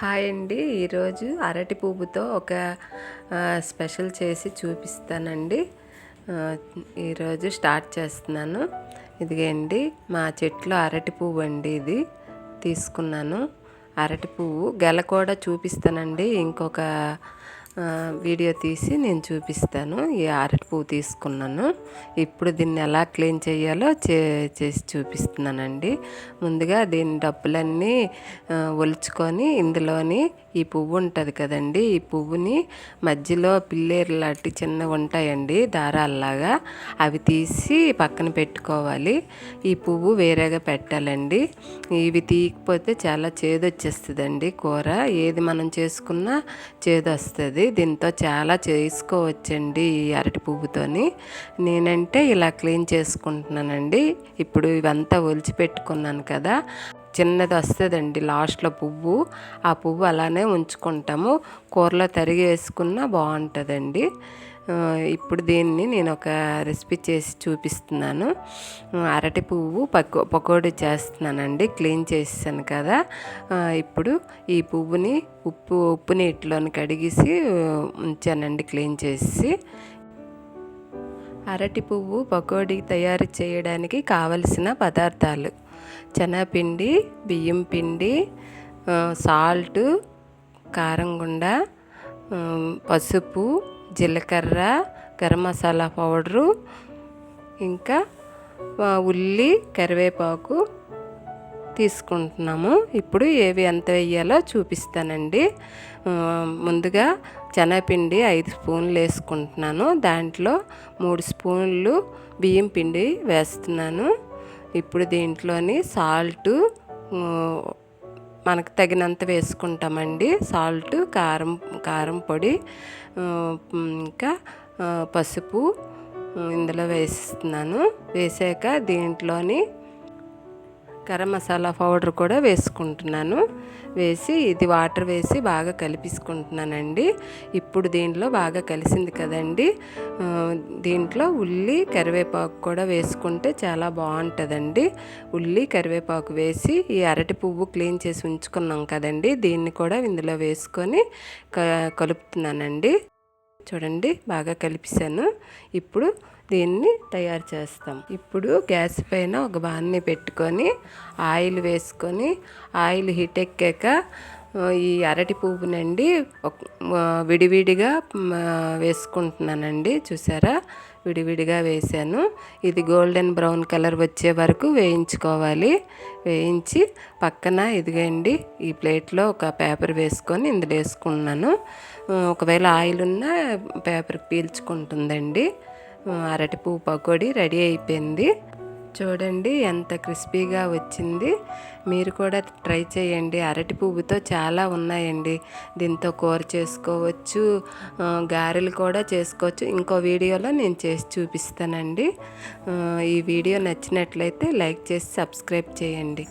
Hi అండి. ఈరోజు అరటి పువ్వుతో ఒక స్పెషల్ చేసి చూపిస్తానండి. ఈరోజు స్టార్ట్ చేస్తున్నాను. ఇదిగండి మా చెట్లో అరటి పువ్వు అండి ఇది. తీసుకున్నాను. అరటి పువ్వు గెల కూడా చూపిస్తానండి. ఇంకొక వీడియో తీసి నేను చూపిస్తాను. ఈ అరటి పువ్వు తీసుకున్నాను. ఇప్పుడు దీన్ని ఎలా క్లీన్ చేయాలో చే చేసి చూపిస్తున్నానండి. ముందుగా దీని డబ్బులన్నీ ఒలుచుకొని ఇందులోని ఈ పువ్వు ఉంటుంది కదండి. ఈ పువ్వుని మధ్యలో పిల్లేరు లాంటి చిన్న ఉంటాయండి దారాల్లాగా. అవి తీసి పక్కన పెట్టుకోవాలి. ఈ పువ్వు వేరేగా పెట్టాలండి. ఇవి తీయకపోతే చాలా చేదు వచ్చేస్తుందండి కూర. ఏది మనం చేసుకున్నా చేదు వస్తుంది దీంతో చాలా చేసుకోవచ్చండి ఈ అరటి పువ్వుతోని. నేనంటే ఇలా క్లీన్ చేసుకుంటున్నానండి. ఇప్పుడు ఇవంతా ఒలిచి పెట్టుకున్నాను కదా. చిన్నది వస్తుందండి లాస్ట్లో పువ్వు. ఆ పువ్వు అలానే ఉంచుకుంటాము. కూరలో తరిగి వేసుకున్నా బాగుంటుందండి. ఇప్పుడు దీన్ని నేను ఒక రెసిపీ చేసి చూపిస్తున్నాను. అరటి పువ్వు పకో పకోడీ చేస్తున్నానండి క్లీన్ చేసాను కదా. ఇప్పుడు ఈ పువ్వుని ఉప్పు ఉప్పు నీటిలోని కడిగేసి ఉంచానండి క్లీన్ చేసి అరటి పువ్వు పకోడీ తయారు చేయడానికి కావలసిన పదార్థాలు. శనగపిండి బియ్యం పిండి సాల్ట్ కారం గుండ పసుపు జీలకర్ర గరం మసాలా పౌడరు ఇంకా ఉల్లి కరివేపాకు తీసుకుంటున్నాము. ఇప్పుడు ఏవి ఎంత వేయాలో చూపిస్తానండి. ముందుగా శనగపిండి ఐదు స్పూన్లు వేసుకుంటున్నాను. దాంట్లో మూడు స్పూన్లు బియ్యం పిండి వేస్తున్నాను. ఇప్పుడు దీంట్లోని సాల్టు మనకు తగినంత వేసుకుంటామండి. సాల్ట్ కారం కారం పొడి ఇంకా పసుపు ఇందులో వేస్తున్నాను వేసాక దీంట్లోని గరం మసాలా పౌడర్ కూడా వేసుకుంటున్నాను. వేసి ఇది వాటర్ వేసి బాగా కలిపించుకుంటున్నానండి ఇప్పుడు దీంట్లో బాగా కలిసింది కదండి. దీంట్లో ఉల్లి కరివేపాకు కూడా వేసుకుంటే చాలా బాగుంటుందండి. ఉల్లి కరివేపాకు వేసి ఈ అరటి పువ్వు క్లీన్ చేసి ఉంచుకున్నాం కదండి. దీన్ని కూడా ఇందులో వేసుకొని క- కలుపుతున్నానండి. చూడండి బాగా కలిపిసాను ఇప్పుడు దీన్ని తయారు చేస్తాం. ఇప్పుడు గ్యాస్ పైన ఒక బాన్ని పెట్టుకొని ఆయిల్ వేసుకొని ఆయిల్ హీట్ ఎక్కాక ఈ అరటి పువ్వునండి విడివిడిగా వేసుకుంటున్నానండి. చూసారా? విడివిడిగా వేసాను ఇది గోల్డెన్ బ్రౌన్ కలర్ వచ్చే వరకు వేయించుకోవాలి. వేయించి పక్కన ఇదిగండి ఈ ప్లేట్లో ఒక పేపర్ వేసుకొని ఇందులో వేసుకున్నాను. ఒకవేళ ఆయిల్ ఉన్నా పేపర్ పీల్చుకుంటుందండి. అరటి పువ్వు పకోడీ రెడీ అయిపోయింది. చూడండి ఎంత క్రిస్పీగా వచ్చింది. మీరు కూడా ట్రై చేయండి. అరటి పువ్వుతో చాలా ఉన్నాయండి. దీంతో కూర చేసుకోవచ్చు గారెలు కూడా చేసుకోవచ్చు. ఇంకో వీడియోలో నేను చేసి చూపిస్తానండి. ఈ వీడియో నచ్చినట్లయితే లైక్ చేసి సబ్స్క్రైబ్ చేయండి.